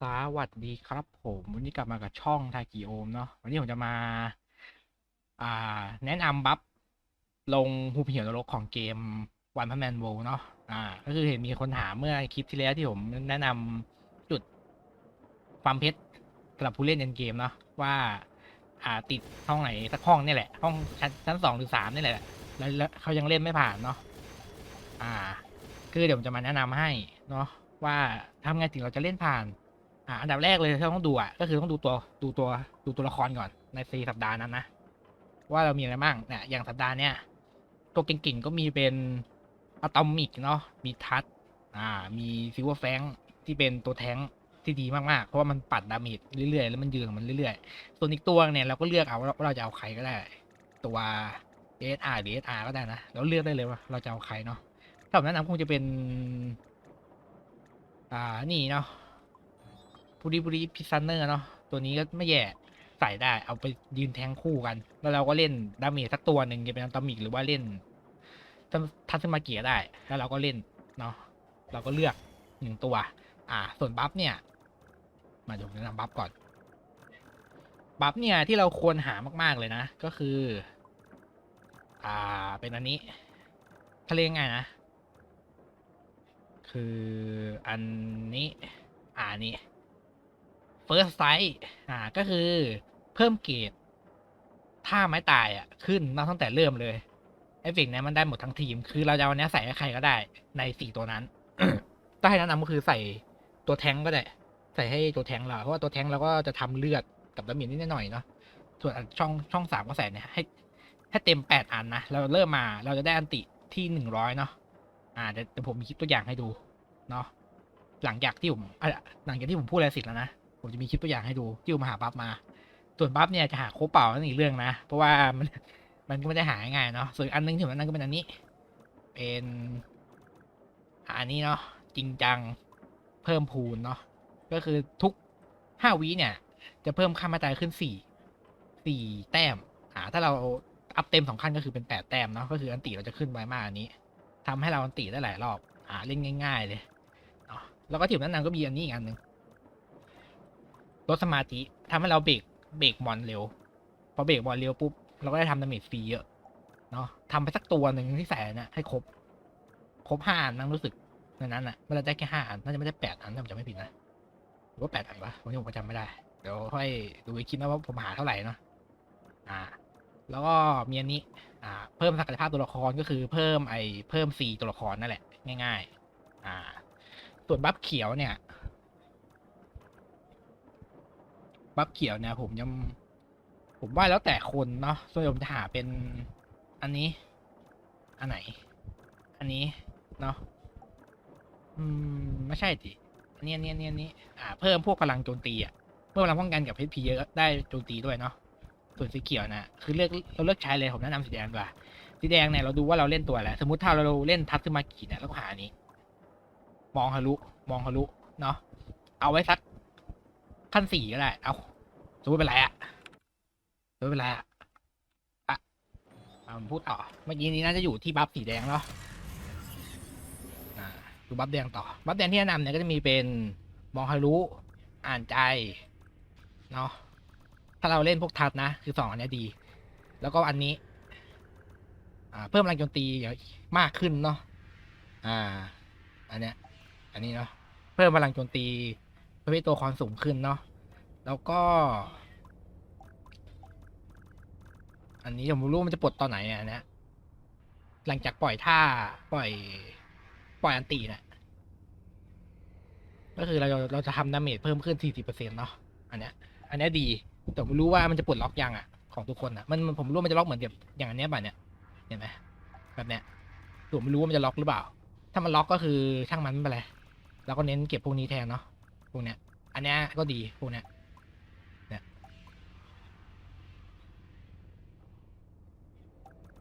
สวัสดีครับผมวันนี้กลับมากับช่องทากิโอมเนาะวันนี้ผมจะมา อ่า แนะนำบัฟลงภูเหี่ยวนรกของเกมวันพันแมนโวเนาะอ่า ก็คือเห็นมีคนถามเมื่อคลิปที่แล้วที่ผมแนะนำจุดความเพชรสำหรับผู้เล่นเอ็นเกมเนาะว่า อ่าติดห้องไหนสักห้องนี่แหละ ห้องชั้นชั้นสองหรือสามนี่แหละ แล้วแล้วเขายังเล่นไม่ผ่านเนาะอ่า คือเดี๋ยวผมจะมาแนะนำให้เนาะว่าทำไงถึงเราจะเล่นผ่าน อ่าอันดับแรกเลยที่ต้องดูอะก็คือต้องดูตัวดูตัวดูตัวละครก่อนในสี่สัปดาห์นั้นนะว่าเรามีอะไรบ้างเนี่ยอย่างสัปดาห์เนี้ยตัวเก่งๆก็มีเป็นอะตอมิกเนาะมีทัชอ่า มีซิลเวอร์แฟงที่เป็นตัวแท้งที่ดีมากๆ เพราะว่ามันปัดดาเมจเรื่อยๆ แล้วมันยืนของมันเรื่อยๆ ส่วนอีกตัวเนี่ยเราก็เลือกเอาว่าเราจะเอาใครก็ได้ ตัว SR หรือ SR ก็ได้นะเราเลือกได้เลยว่าเราจะเอาใครเนาะถ้าผมแนะนำคงจะเป็น อ่านี่เนาะ บุรีบุรีพิซซันเนอร์เนาะตัวนี้ก็ไม่แย่ใส่ได้ เอาไปยืนแทงคู่กัน แล้วเราก็เล่นดาเมจสักตัวหนึ่งจะเป็นอันตอมิกหรือว่าเล่นทัศมาเกียได้ แล้วเราก็เล่นเนาะเราก็เลือกหนึ่งตัว อ่า ส่วนบัฟเนี่ย มาดูแนะนำบัฟก่อน บัฟเนี่ยที่เราควรหามาก ๆเลยนะ ก็คือ อ่า เป็นอันนี้ทะเลไงายนะ คืออันนี้ อ่านี่ first sight อ่าก็คือเพิ่มเกรดถ้าไม้ตายอะ ขึ้นมาตั้งแต่เริ่มเลยเอฟเฟกต์เนี้ยมันได้หมดทั้งทีม คือเราจะเอาอันเนี้ยใส่ให้ใครก็ได้ในสี่ตัวนั้นถ้าให้แนะนำก็คือใส่ตัวแท้งก็ได้ ใส่ให้ตัวแท้งเราเพราะว่าตัวแท้งเราก็จะทำเลือดกับดาเมจนิดหน่อยเนาะส่วนช่องช่องสามก็ใส่เนี่ยให้ให้เต็มแปดอันนะเราเริ่มมาเราจะได้อันติที่หนึ่งร้อยเนาะอ่าเดี๋ยวผมมีคลิปตัวอย่างให้ดูเนาะหลังจากที่ผมอะหลังจากที่ผมพูดอะไรเสร็จแล้วนะ ผมจะมีคลิปตัวอย่างให้ดูที่ผมหาบัฟมา ส่วนบัฟเนี่ยจะหาโคเป่านั่นอีกเรื่องนะ เพราะว่ามันมันก็ไม่ได้หาง่ายเนาะส่วนอันนึงที่ผมแนะนำก็เป็นอันนี้ เป็นอันนี้เนาะจริงจังเพิ่มพูนเนาะก็คือทุกห้าวิเนี่ย จะเพิ่มค่ามาตายขึ้นสี่สี่แต้มอ่าถ้าเราอัพเต็มสองขั้นก็คือเป็นแปดแต้มเนาะก็คืออันติเราจะขึ้นไวมากอันนี้ทำให้เราอันติได้หลายรอบอ่าเล่นง่าย ๆ เลยเนาะแล้วก็ที่ผมแนะนำก็มีอันนี้อีกอันหนึ่ง ลดสมาธิทำให้เราเบรกเบรกบอลเร็วพอเบรกบอลเร็วปุ๊บเราก็ได้ทำดาเมจฟรีเยอะเนาะทำไปสักตัวหนึ่งที่ใส่นี่ยให้ครบ ครบห้าอันนั่งรู้สึกในนั้นอะมันจะได้แค่ห้าอันน่าจะไม่ได้แปดอันถ้าผมจำไม่ผิดนะหรือว่าแปดอันวะผมก็จำไม่ได้ เดี๋ยวค่อยดูอีกคลิปนะว่าผมหาเท่าไหร่เนาะอ่า แล้วก็มีอันนี้ อ่า เพิ่มศักยภาพตัวละครก็คือเพิ่มไอเพิ่มสี่ตัวละครนั่นแหละ ง่าย ๆ อ่า ส่วนบัฟเขียวเนี่ย บัฟเขียวเนี่ย ผมยัง ผมว่าแล้วแต่คนเนาะส่วนผมจะหาเป็นอันนี้ อันไหน อันนี้เนาะอืมไม่ใช่ดิอันนี้อันนี้อันนี้อันนี้อ่า เพิ่มพวกพลังโจมตีอะเมื่อพลังป้องกันกับเพชรพีเยอะได้โจมตีด้วยเนาะส่วนสีเขียวนะคือเลือกเราเลือกใช้เลยผมแนะนำสีแดงดีกว่าสีแดงเนี่ยเราดูว่าเราเล่นตัวอะไรสมมติถ้าเราเล่นทัตสึมากิเนี่ยเราก็หาอันนี้ มองทะลุมองทะลุเนาะเอาไว้สัก ขั้นสี่ก็ได้ เอาสมมติเป็นไรอะสมมติเป็นไรอะอะเอาผมพูดต่อ เมื่อกี้นี้น่าจะอยู่ที่บัฟสีแดงเนาะดูบัฟแดงต่อ บัฟแดงที่แนะนำเนี่ยก็จะมีเป็นมองทะลุอ่านใจ เนาะ ถ้าเราเล่นพวกทัดนะ คือสองอันเนี้ยดี แล้วก็อันนี้อ่าเพิ่มแรงโจมตีมากขึ้นเนาะ อ่า อันเนี้ย อันนี้เนาะ เพิ่มพลังโจมตีประเภทตัวละครสูงขึ้นเนาะ แล้วก็ อันนี้ผมไม่รู้มันจะปลดตอนไหนอะนะหลังจากปล่อยท่าปล่อย ปล่อยอันตีนะี่ยก็คือเราเราจะทำดาเมจเพิ่มขึ้น 40%เนาะอันเนี้ย อันเนี้ยดี แต่ผมไม่รู้ว่ามันจะปลดล็อกยังอะของทุกคนอะมันมันผมรู้มันจะล็อกเหมือนแบบอย่างอันเนี้ยแบบเนี้ยเห็นไหมแบบเนี้ยผมไม่รู้ว่ามันจะล็อกหรือเปล่า ถ้ามันล็อกก็คือช่างมันไม่เป็นไรเราก็เน้นเก็บพวกนี้แทนเนาะพวกเนี้ย อันเนี้ยก็ดีพวกเนี้ย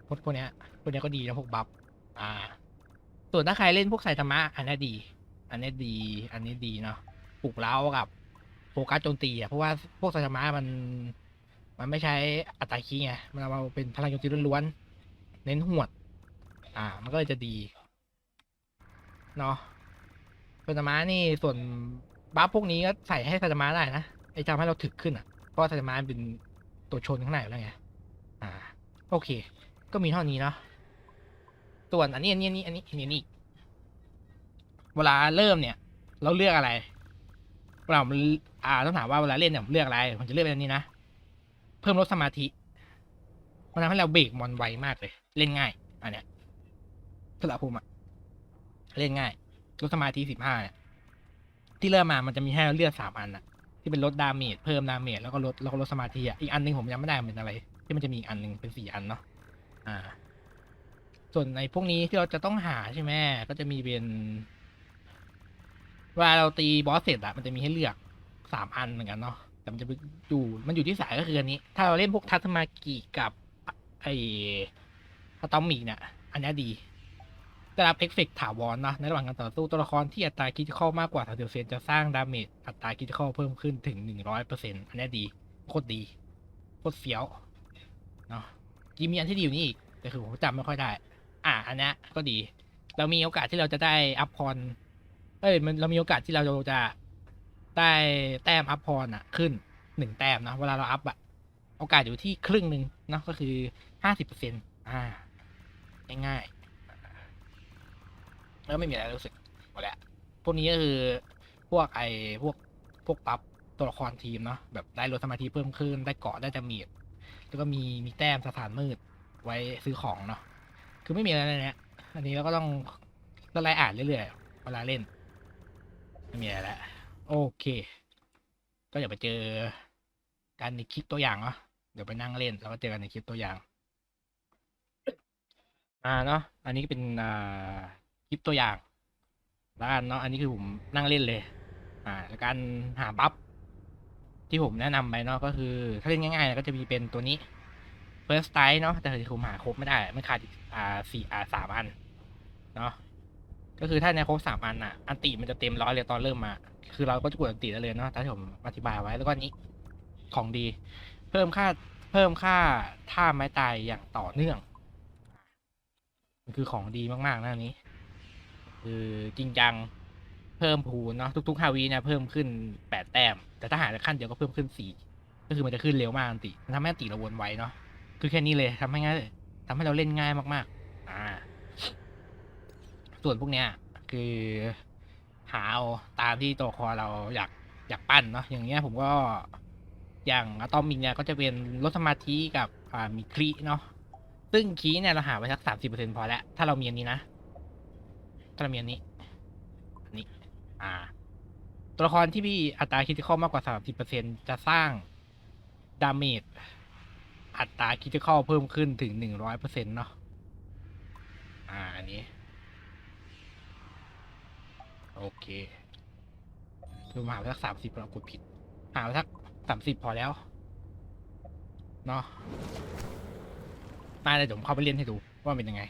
พวกพวกเนี้ยพวกเนี้ยก็ดีนะพวกบัฟอ่า ส่วนถ้าใครเล่นพวกไซตามะอันนี้ดี อันนี้ดี อันนี้ดีเนาะปลุกเร้ากับโฟกัสโจมตีอะเพราะว่าพวกไซตามะมัน มันไม่ใช้อัตราคีไงมันเอามาเป็นพลังโจมตีล้วนๆเน้นหวด อ่า มันก็เลยจะดีเนาะส่วนธรรมะนี่ส่วนบัฟพวกนี้ก็ใส่ให้ไซตามะได้นะไอ้ทำให้เราถึกขึ้นอะเพราะว่าไซตามะเป็นตัวชนข้างในอยู่แล้วไงอ่าโอเค ก็มีเท่านี้เนาะส่วนอันนี้อันนี้อันนี้อันนี้อันนี้อันนี้เวลาเริ่มเนี่ย เราเลือกอะไรเวลาอ่าต้องถามว่าเวลาเล่นเนี่ยผมเลือกอะไรผมจะเลือกเป็นอันนี้นะเพิ่มลดสมาธิมันทำให้เราเบรกมอนไวมากเลย เล่นง่าย อันเนี้ยสำหรับผมอะเล่นง่ายลดสมาธิสิบห้าเนี่ยที่เริ่มมามันจะมีให้เราเลือกสามอันอะที่เป็นลดดาเมจเพิ่มดาเมจแล้วก็ลดแล้วก็ลดสมาธิอะอีกอันหนึงผมยังไม่ได้เป็นอะไร ที่มันจะมีอีกอันหนึ่งเป็นสี่อันเนาะ อ่า ส่วนในพวกนี้ที่เราจะต้องหาใช่ไหมก็จะมีเป็นเวลาเราตีบอสเสร็จอะมันจะมีให้เลือกสามอันเหมือนกันเนาะแต่มันจะอยู่มันอยู่ที่สายก็คืออันนี้ ถ้าเราเล่นพวกทัตมากิกับไออะตอมิกเนี่ยอันนี้ดีได้รับเอฟเฟกถาวรนะในระหว่างการต่อสู้ตัวละครที่อัตราคิดเข้ามากกว่า30%เซนจะสร้างดาเมจอัตราคิดเข้าเพิ่มขึ้นถึง100%อันเซ็นต์อันนี้ดี โคตรดี โคตรเฟี้ยวเนาะ กีมีอันที่ดีอยู่นี่อีกแต่คือผมจำไม่ค่อยได้ อะอันเนี้ยก็ดี เรามีโอกาสที่เราจะได้อัพพรเอ้ยมันเรามีโอกาสที่เราจะได้แต้มอัพพรอะ ขึ้นหนึ่งแต้มนะเวลาเราอัพอะโอกาสอยู่ที่ครึ่งหนึ่งเนะก็คือห้าสิบเปอร์เซ็นต์อ่าง่ายๆแล้วไม่มีอะไรรู้สึกหมดแล้วพวกนี้ก็คือพวกไอพวกพวกปับตัวละครทีมเนาะแบบได้ลดสมาธิเพิ่มขึ้นได้เกาะได้ดาเมจ แล้วก็มีมีแต้มสถานมืดไว้ซื้อของเนาะคือไม่มีอะไรในเนี้ยอันนี้เราก็ต้องไล่อ่านเรื่อยๆเวลาเล่น ไม่มีอะไรแล้วโอเค ก็เดี๋ยวไปเจอกันในคลิปตัวอย่างเนาะเดี๋ยวไปนั่งเล่นแล้วก็เจอกันในคลิปตัวอย่าง อ่าเนาะอันนี้ก็เป็นอ่าคลิปตัวอย่างแล้วกันเนาะอันนี้คือผมนั่งเล่นเลย อ่าแล้วการหาบัฟ ที่ผมแนะนำไปเนาะก็คือ ถ้าเล่นง่ายๆนะก็จะมีเป็นตัวนี้ first strike เนาะแต่คือผมหาครบไม่ได้มันขาดอีกอ่าสี่อ่าสามอันเนาะก็คือถ้าในครบสามอันอะ อันติมันจะเต็มร้อยเลยตอนเริ่มมา คือเราก็จะกดอันติได้เลยเนาะตามที่ผมอธิบายไว้แล้วก็อันนี้ของดี เพิ่มค่าเพิ่มค่าท่าไม้ตายอย่างต่อเนื่อง มันคือของดีมากๆนะอันนี้ คือจริงจัง เพิ่มพูนเนาะทุกๆห้าวิเนี่ยเพิ่มขึ้นแปดแต้ม แต่ถ้าหาขั้นเดียวก็เพิ่มขึ้นสี่ก็คือมันจะขึ้นเร็วมากอันติมันทำให้อันติเราวนไวเนาะคือแค่นี้เลยทำให้ง่ายทำให้เราเล่นง่ายมากๆ อ่า ส่วนพวกเนี้ย คือหาเอาตามที่ตัวคอเราอยากอยากปั้นเนาะอย่างเงี้ยผมก็อย่างอะตอมิกเนี่ยก็จะเป็นลดสมาธิกับอ่ามีครีเนาะซึ่งคีเนี่ยเราหาไว้สักสามสิบเปอร์เซ็นพอแล้ว ถ้าเรามีอันนี้นะ ถ้าเรามีอันนี้ อ่า ตัวละครที่มีอัตราคิดข้อลมากกว่าสามสิบเปอร์เซ็นจะสร้างดาเมจอัตราคิดเข้าเพิ่มขึ้นถึงหนึ่งร้อยเปอร์เซ็นต์เนาะอ่า อันนี้ โอเคคือมาหาสักสามสิบเรากดผิด หาสักสามสิบพอแล้ว เนาะมาเลยเดี๋ยวผมเข้าไปเล่นให้ดูว่าเป็นยังไง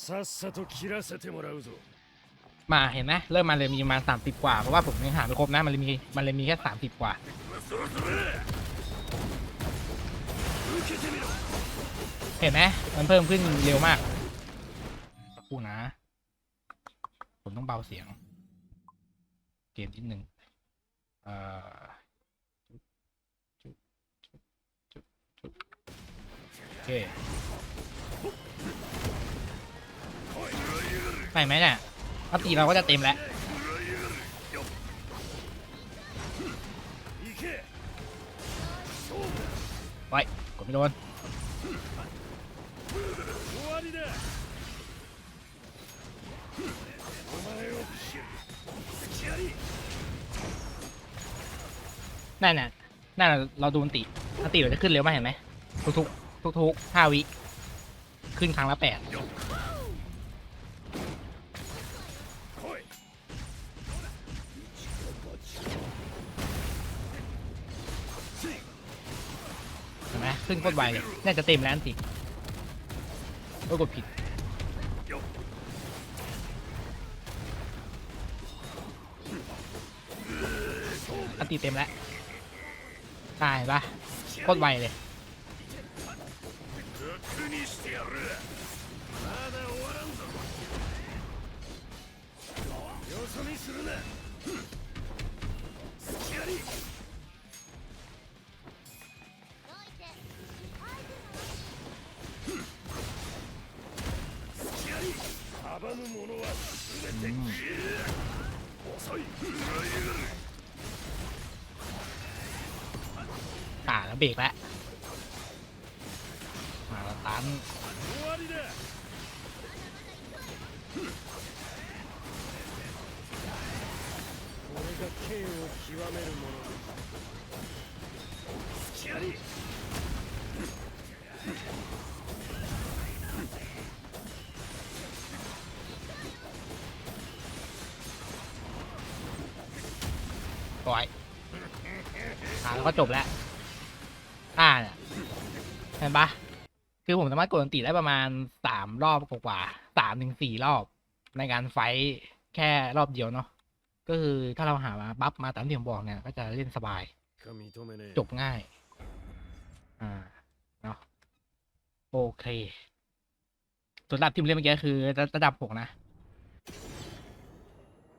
さっさと切らせてもらうぞ มาเห็นไหมเริ่มมาเลยมีประมาณสามสิบกว่า เพราะว่าผมยังหาไม่ครบนะ มันเลยมีมันเลยมีแค่สามสิบกว่า そろそろ受けてみろ เห็นไหมมันเพิ่มขึ้นเร็วมากสักครู่นะ ผมต้องเบาเสียง เกมนิดนึงเอ่อจุ๊บจุ๊บจุ๊บจุ๊บโอเค ไปไหมเนี่ยถ้ตีเราก็จะเต็มแล้วไปกดไม่โดนนั่นน่ะนั่นเราดูมันตีมันตีเราจะขึ้นเร็วมากเห็นไหมทุกทุกทุกๆห้าวิ ขึ้นครั้งละแปดึ่งโคตรไวเลยน่าจะเต็มแล้วสิโอ้กดผิดอันตีเต็มแล้ว ตายปะโคตรไวเลย Yeah. む者は全て อืม 遅い裏やがる อ่าแล้วเบรกแล้วมาแล้วตัน 終わりだこれが剣を極める者だ ้อยอ่าแล้ก็จบแล้ว อ่าเนี่ยเห็นปะคือผมสามารถกดอันติได้ประมาณสามรอบกว่าสามถึงสี่รอบ ในการไฟแค่รอบเดียวเนาะก็คือถ้าเราหามาบัฟมาตามที่ผมบอกเนี่ย ก็จะเล่นสบาย จบง่าย อ่าเนาะโอเคส่วนระดับที่ผมเล่นเมื่อกี้คือระดับหกนะ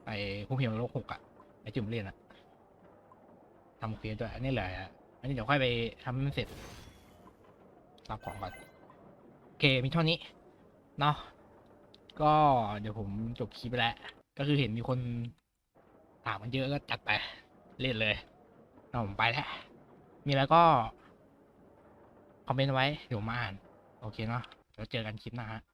ไอ้ผมขียนโลกหกอะไอ้จุ่มเล่นอะ ทำเควสด้วยอันนี้เหลืออันนี้เดี๋ยวค่อยไปทำให้มันเสร็จรับของก่อนโอเคมีเท่านี้เนาะก็เดี๋ยวผมจบคลิปไปแล้ว ก็คือเห็นมีคนถามมันเยอะก็จัดไปเล่นเลยเอาผมไปแล้ว มีแล้วก็ คอมเมนต์ไว้ เดี๋ยวมมาอ่าน โอเคเนาะเดี๋ยวเจอกันคลิปหน้าฮะ